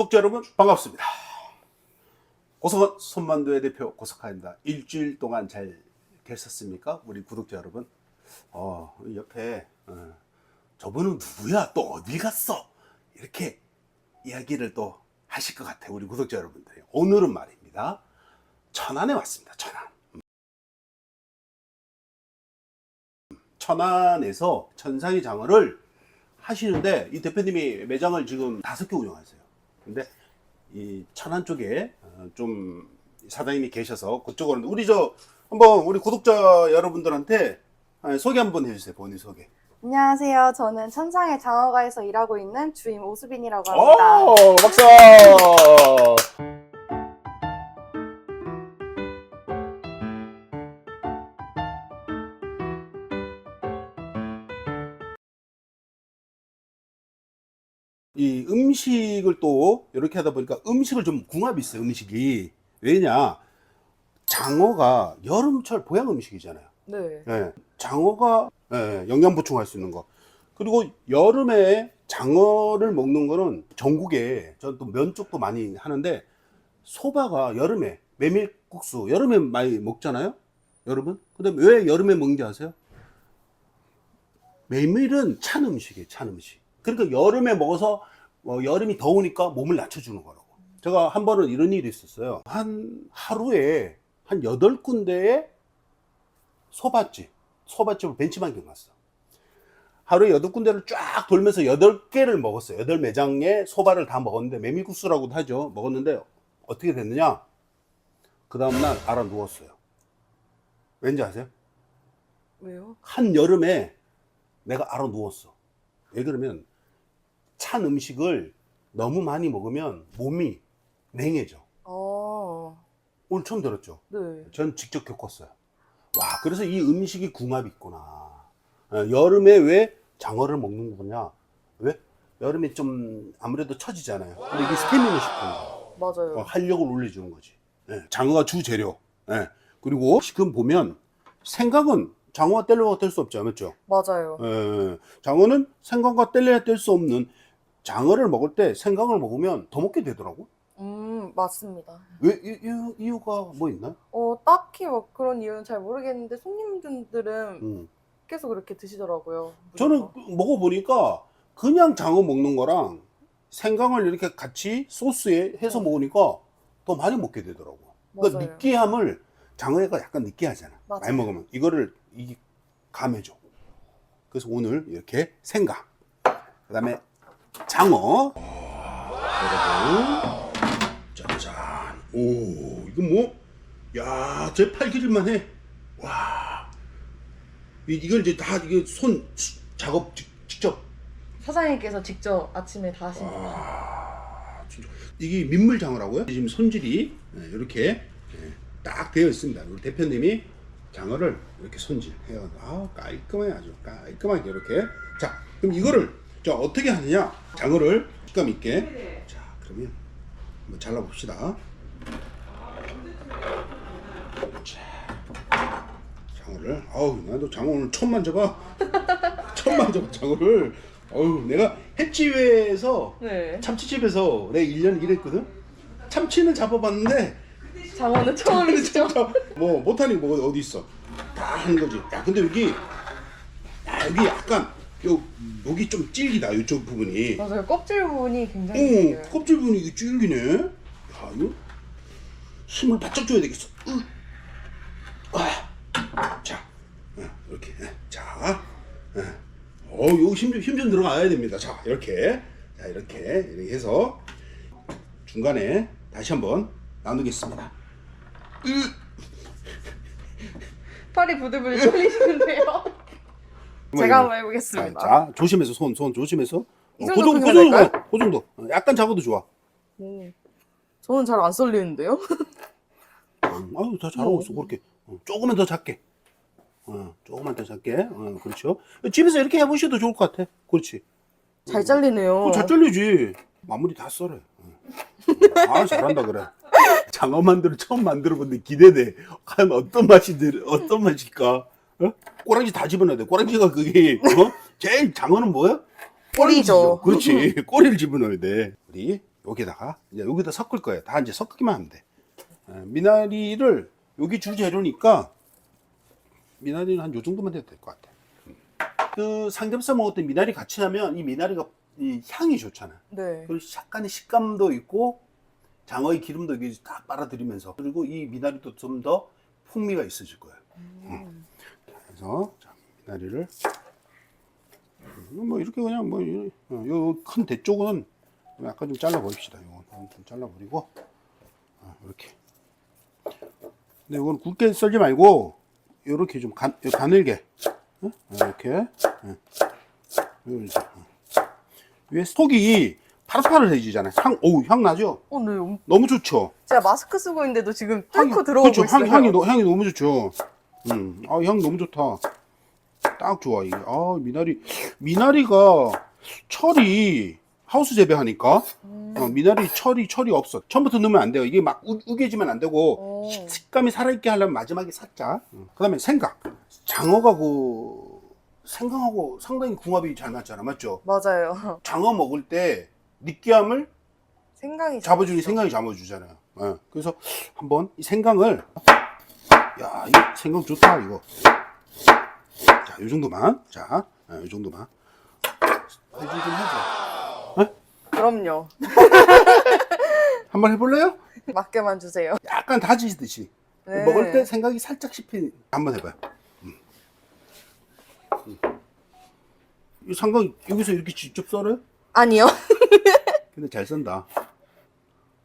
구독자 여러분 반갑습니다. 고석원 손만두의 대표 고석하입니다. 일주일 동안 잘 계셨습니까? 우리 구독자 여러분. 어, 옆에 어, 저분은 누구야? 또 어디 갔어? 이렇게 이야기를 또 하실 것 같아요. 우리 구독자 여러분들이. 오늘은 말입니다. 천안에 왔습니다. 천안. 천안에서 천상의 장어를 하시는데 이 대표님이 매장을 지금 다섯 개 운영하세요. 근데 이 천안 쪽에 어, 좀 사장님이 계셔서 그쪽으로 우리 저 한번 우리 구독자 여러분들한테 아, 소개 한번 해주세요. 본인 소개. 안녕하세요. 저는 천상의 장어가에서 일하고 있는 주임 오수빈이라고 합니다. 오, 박수! 음식을 또 이렇게 하다 보니까 음식을 좀 궁합이 있어요. 음식이 왜냐 장어가 여름철 보양 음식이잖아요. 네. 예, 장어가 예, 영양 보충할 수 있는 거. 그리고 여름에 장어를 먹는 거는 전국에 전또면 쪽도 많이 하는데 소바가 여름에 메밀국수 여름에 많이 먹잖아요. 여러분. 근데 왜 여름에 먹는지 아세요? 메밀은 찬 음식이에요. 찬 음식. 그러니까 여름에 먹어서 어, 여름이 더우니까 몸을 낮춰주는 거라고. 제가 한 번은 이런 일이 있었어요. 한 하루에 한 여덟 군데에 소밭집, 소밭집을 벤치마킹 갔어. 하루에 여덟 군데를 쫙 돌면서 여덟 개를 먹었어요. 여덟 매장에 소바를 다 먹었는데 메밀국수라고도 하죠. 먹었는데 어떻게 됐느냐? 그 다음날 알아 누웠어요. 왠지 아세요? 왜요? 한 여름에 내가 알아 누웠어. 왜 그러면 찬 음식을 너무 많이 먹으면 몸이 냉해져. 어, 오늘 처음 들었죠? 네. 전 직접 겪었어요. 와, 그래서 이 음식이 궁합이 있구나. 어, 여름에 왜 장어를 먹는 거냐? 왜? 여름에 좀 아무래도 처지잖아요. 근데 이게 스테미너 식품이에요. 맞아요. 어, 활력을 올려주는 거지. 예, 장어가 주 재료. 예, 그리고 지금 보면 생강은 장어가 뗄려야 뗄 수 없죠. 맞죠? 맞아요. 예, 장어는 생강과 뗄래야 뗄 수 없는 장어를 먹을 때 생강을 먹으면 더 먹게 되더라고. 음, 맞습니다. 왜, 이, 이, 이유가 뭐 있나? 어, 딱히 뭐 그런 이유는 잘 모르겠는데 손님분들은 음. 계속 그렇게 드시더라고요. 저는 무조건. 먹어보니까 그냥 장어 먹는 거랑 생강을 이렇게 같이 소스에 해서 먹으니까 더 많이 먹게 되더라고. 그러니까 맞아요. 느끼함을 장어가 약간 느끼하잖아. 맞아요. 많이 먹으면 이거를 이게 감해줘. 그래서 오늘 이렇게 생강, 그다음에 장어. 여러분, 짜잔. 오, 이거 뭐? 야, 제 팔기질만 해. 와. 이- 이걸 이제 다 이게 손 수- 작업 직- 직접 사장님께서 직접 아침에 다. 아, 진짜. 이게 민물 장어라고요? 지금 손질이 네, 이렇게 네, 딱 되어 있습니다. 우리 대표님이 장어를 이렇게 손질해요. 아 깔끔해 아주 깔끔하게 이렇게. 자, 그럼 이거를 자 어떻게 하느냐? 장어를 식감 있게. 자, 그러면 한번 잘라 봅시다. 자, 장어를. 아우, 나도 장어 오늘 처음 만져봐. 처음 만져봐 장어를. 어우, 내가 횟집에서 네. 참치집에서 내가 1년 일했거든? 참치는 잡아봤는데 장어는 처음이죠. 뭐 못하는 게뭐 어디 있어 다 하는 거지 야 근데 여기 야 여기 약간 요 여기 좀 질기다 이쪽 부분이 맞아요. 껍질 부분이 굉장히 오 길어요. 껍질 부분이 이게 질기네 야 이거 힘을 바짝 줘야 되겠어 으. 아. 자 어, 이렇게 자 어, 어, 요거 힘, 좀- 힘 좀 들어가야 됩니다 자 이렇게 자 이렇게 이렇게 해서 중간에 다시 한번 나누겠습니다 팔이 부들부들 떨리시는데요. 제가 한번 해보겠습니다. 자, 조심해서 손, 손 조심해서. 이 어, 정도 그 정도, 그 정도? 그 정도. 어, 약간 작아도 좋아. 오. 저는 잘 안 썰리는데요. 음, 아유, 다 잘하고 있어, 그렇게. 어, 조금만 더 작게. 어, 조금만 더 작게. 어, 그렇죠. 집에서 이렇게 해보셔도 좋을 것 같아. 그렇지. 잘 잘리네요. 어, 잘 잘리지. 마무리 다 썰어. 어. 아, 잘한다 그래. 장어 만두를 처음 만들어 본데 기대돼. 과연 어떤 맛이 들, 어떤 맛일까? 어? 꼬랑지 다 집어넣어야 돼. 꼬랑지가 그게 어? 제일 장어는 뭐야? 꼬리죠. 그렇지. 꼬리를 집어넣어야 돼. 우리 여기다가 이제 여기다 섞을 거예요. 다 이제 섞기만 하면 돼. 예, 미나리를 여기 주재료니까 미나리는 한 요 정도만 돼도 될 것 같아. 음. 그 삼겹살 먹을 때 미나리 같이 하면 이 미나리가 이 향이 좋잖아. 네. 그리고 약간의 식감도 있고 장어의 기름도 이게 다 빨아들이면서 그리고 이 미나리도 좀 더 풍미가 있어질 거예요. 음. 그래서 자, 미나리를 음, 뭐 이렇게 그냥 뭐 요 큰 대 쪽은 약간 좀 잘라 버립시다. 이건 좀 잘라 버리고 아, 이렇게. 근데 이건 굵게 썰지 말고 이렇게 좀 간, 가늘게 어? 이렇게 예. 어. 위에 속이 파릇파릇해지잖아요. 향, 오우 향 나죠? 어, 네. 엄- 너무 좋죠. 제가 마스크 쓰고 있는데도 지금 향이- 뚫고 들어오고 그쵸, 있어요. 향, 향이, 너- 향이 너무 좋죠. 음, 아, 향 너무 좋다. 딱 좋아, 이게. 아, 미나리. 미나리가 철이 하우스 재배하니까, 음. 어, 미나리 철이, 철이 없어. 처음부터 넣으면 안 돼요. 이게 막 우, 우겨지면 안 되고, 오. 식- 식감이 살아있게 하려면 마지막에 살짝. 그 다음에 생강. 장어가 그, 생강하고 상당히 궁합이 잘 맞잖아. 맞죠? 맞아요. 장어 먹을 때 느끼함을 생강이 잡아주니. 생강이 잡아주잖아요. 예. 그래서 한번 이 생강을 야, 이 생강 좋다 이거. 자, 이 정도만. 자, 예, 이 정도만. 해주긴 하죠. 그럼요. 한번 해볼래요? 맡겨만 주세요. 약간 다지듯이 네. 먹을 때 생각이 살짝 씹히. 한번 해봐요. 음. 음. 이 생강 여기서 이렇게 직접 썰어요? 아니요. 근데 잘 썬다.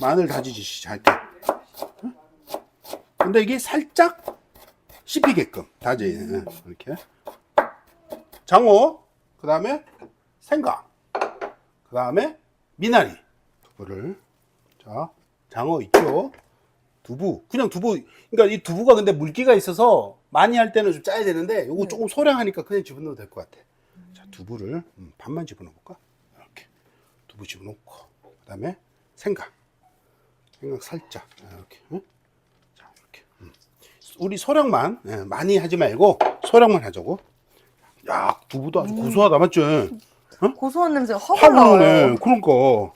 마늘 다지듯이 잘게. 응? 근데 이게 살짝 씹히게끔 다지. 응, 이렇게. 장어, 그 다음에 생강, 그 다음에 미나리. 두부를. 자, 장어 있죠? 두부. 그냥 두부. 그러니까 이 두부가 근데 물기가 있어서 많이 할 때는 좀 짜야 되는데 요거 네. 조금 소량하니까 그냥 집어넣어도 될 것 같아. 자, 두부를 음, 반만 집어넣어 볼까? 이렇게. 두부 집어넣고 그 다음에 생강 생강 살짝 자, 이렇게 응? 음. 우리 소량만 예, 많이 하지 말고 소량만 하자고. 야 두부도 아주 고소하다 맞죠 고소한 냄새가 확확 올라와요. 나오네 그러니까.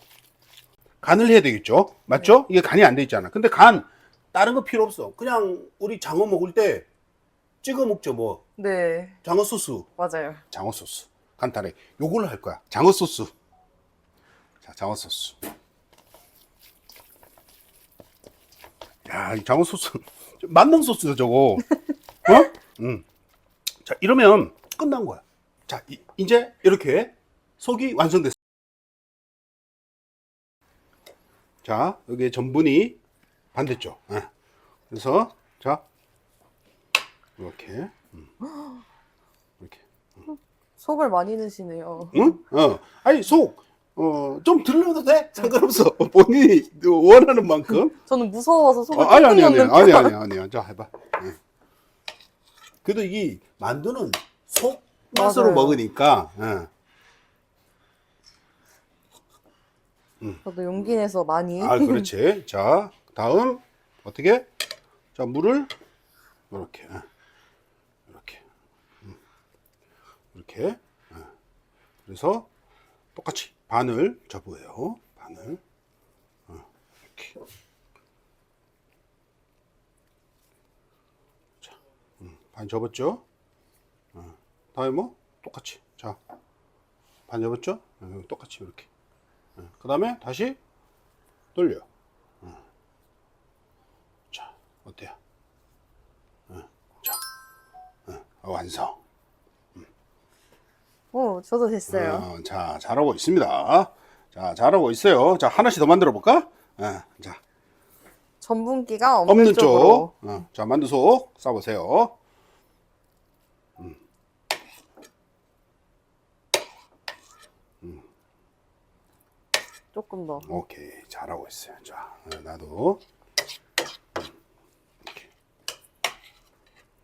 간을 해야 되겠죠? 맞죠? 이게 간이 안 돼 있잖아. 근데 간 다른 거 필요 없어. 그냥 우리 장어 먹을 때 찍어 먹죠 뭐. 네, 장어 소스. 맞아요. 장어 소스. 간단해. 요걸로 할 거야. 장어 소스. 자 장어 소스 야 이 장어 소스 만능 소스다 저거 어? 음 자 이러면 끝난 거야 자 이, 이제 이렇게 속이 완성됐어 자 여기에 전분이 반대쪽 예. 그래서 자 이렇게 음. 이렇게 속을 많이 넣으시네요. 응? 어. 아니, 속, 어, 좀 들러도 돼? 상관없어. 본인이 원하는 만큼. 저는 무서워서 속을 어, 아니, 아니, 아니, 아니, 편. 아니, 아니, 자, 해봐. 응. 그래도 이 만두는 속 맛으로 맞아요. 먹으니까, 응. 저도 용기 내서 많이. 아, 그렇지. 자, 다음, 어떻게? 자, 물을, 이렇게, 응. 이렇게, 응. 이렇게, 응. 그래서 똑같이 반을 접어요. 반을. 어, 이렇게. 자, 음, 반 접었죠? 어, 다음에 뭐? 똑같이. 자, 반 접었죠? 어, 똑같이 이렇게. 그 다음에 다시 돌려. 어. 자, 어때요? 어, 자, 어, 완성. 오, 저도 됐어요. 어, 자, 잘하고 있습니다. 자, 잘하고 있어요. 자, 하나씩 더 만들어 볼까? 어, 자, 전분기가 없는, 없는 쪽으로. 쪽. 어, 자, 만두속 싸보세요. 조금 더. 오케이, 잘하고 있어요. 자, 어, 나도. 음, 이렇게.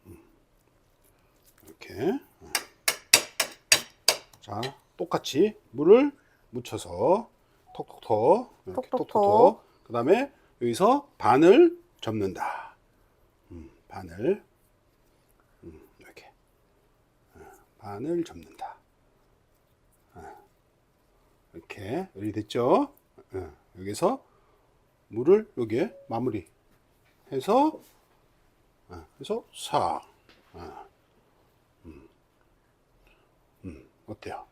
음, 이렇게. 어. 자, 똑같이 물을 묻혀서 톡톡톡. 이렇게 톡톡톡. 톡톡톡. 그 다음에 여기서 반을 접는다. 음, 반을. 음, 이렇게. 어, 반을 접는다. 어, 이렇게. 여기 됐죠? 어, 여기서 물을 여기에 마무리 해서 아, 그래서 사 아, 음, 음, 어때요?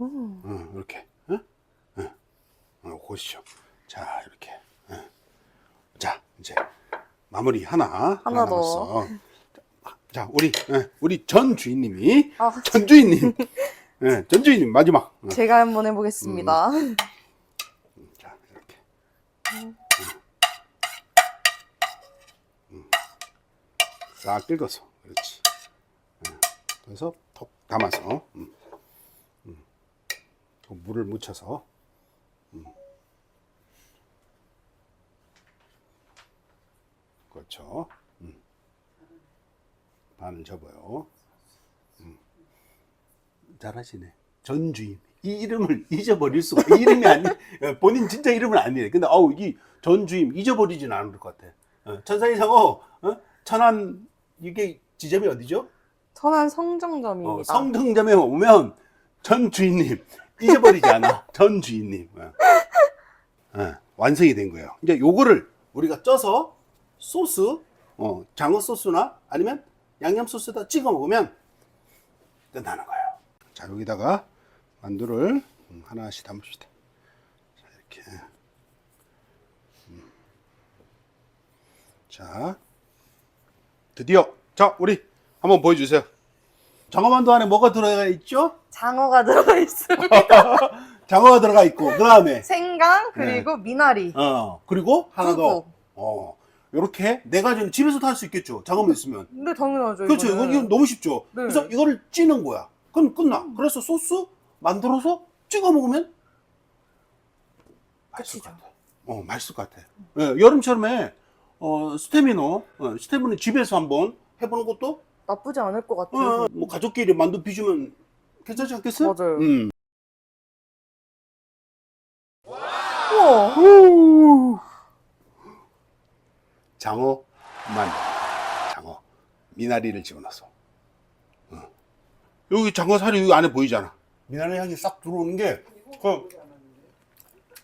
음, 이렇게 응? 응. 어, 보시죠. 자 이렇게 응. 자 이제 마무리 하나 하나 더. 남았어. 자, 자 우리 예, 우리 전 주인님이 아, 전 주인님 예, 전 주인님 마지막 어. 제가 한번 해보겠습니다. 자 이렇게 음. 싹 긁어서 그렇지 예. 그래서 톡 담아서 음. 음. 그 물을 묻혀서 음. 그렇죠 음. 반을 접어요 음. 잘하시네 전주임 이 이름을 잊어버릴 수가 이 이름이 아니 어, 본인 진짜 이름은 아니래 근데 어우 이 전주임 잊어버리진 않을 것 같아 어, 천산이상어 어? 천안 이게 지점이 어디죠? 천안 성정점입니다. 어, 성등점에 오면 전 주인님 잊어버리지 않아. 전 주인님. 어. 어, 완성이 된 거예요. 이제 요거를 우리가 쪄서 소스, 어, 장어 소스나 아니면 양념 소스에다 찍어 먹으면 끝나는 거예요. 자, 여기다가 만두를 음, 하나씩 담읍시다. 자, 이렇게. 음. 자, 드디어 자, 우리 한번 보여주세요. 장어만두 안에 뭐가 들어가 있죠? 장어가 들어가 있습니다. 장어가 들어가 있고 그 다음에 생강 그리고 미나리. 어 그리고 하나 더. 국. 어 이렇게 네 가지는 집에서 도 할 수 있겠죠. 장어만 있으면. 근데 당연하죠. 그렇죠. 이거는. 이거, 이거 너무 쉽죠. 네. 그래서 이거를 찌는 거야. 그럼 끝나. 그래서 소스 만들어서 찍어 먹으면 맛있을 것. 같아. 어 맛있을 것 같아. 예, 여름철에 어 스테미노 어, 스테미노 집에서 한번 해보는 것도 나쁘지 않을 것 같아요. 어, 뭐 가족끼리 만두 빚으면 괜찮지 않겠어요? 맞아요. 음. 우와. 후. 장어 만 장어 미나리를 집어넣어서 어. 여기 장어 살이 여기 안에 보이잖아 미나리 향이 싹 들어오는 게 그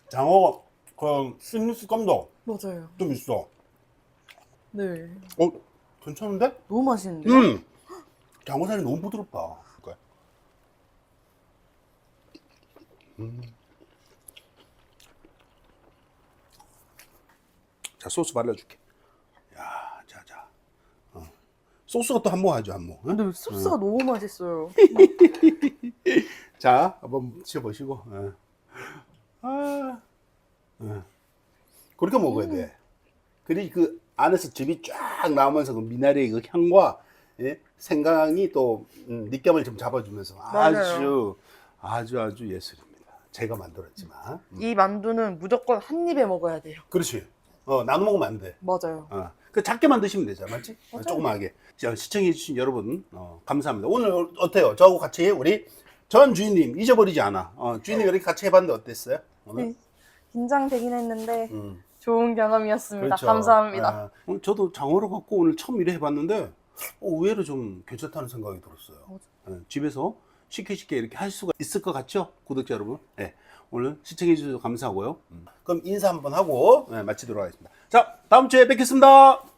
장어 그 씹는 식감도 맞아요. 좀 있어 네. 어 괜찮은데? 너무 맛있는데. 음 장어 살이 너무 부드럽다 그러니까. 음. 자 소스 발라줄게. 야, 자 자. 어. 소스가 또 한몫 하죠 한몫. 응? 근데 소스가 너무 맛있어요. 자 한번 드셔보시고. 어. 아, 어. 그렇게 먹어야 돼. 그리 그 안에서 즙이 쫙 나오면서 그 미나리의 그 향과 예? 생강이 또 음, 느낌을 좀 잡아주면서 아주 맞아요. 아주 아주 예술입니다. 제가 만들었지만. 음. 이 만두는 무조건 한 입에 먹어야 돼요. 그렇지. 어, 나눠 먹으면 안 돼. 맞아요. 어, 그 작게 만 드시면 되잖아, 맞지? 어. 조그마하게. 자, 시청해주신 여러분, 어, 감사합니다. 오늘 어때요? 저하고 같이 우리 전 주인님 잊어버리지 않아. 어, 주인님 이렇게 같이 해봤는데 어땠어요? 오늘? 네. 긴장되긴 했는데 음, 좋은 경험이었습니다. 그렇죠. 감사합니다. 아, 오늘 저도 장어를 갖고 오늘 처음 일해 해봤는데 어, 의외로 좀 괜찮다는 생각이 들었어요. 예, 집에서 쉽게 쉽게 이렇게 할 수가 있을 것 같죠? 구독자 여러분. 네, 오늘 시청해 주셔서 감사하고요. 음. 그럼 인사 한번 하고 네, 마치도록 하겠습니다. 자, 다음 주에 뵙겠습니다.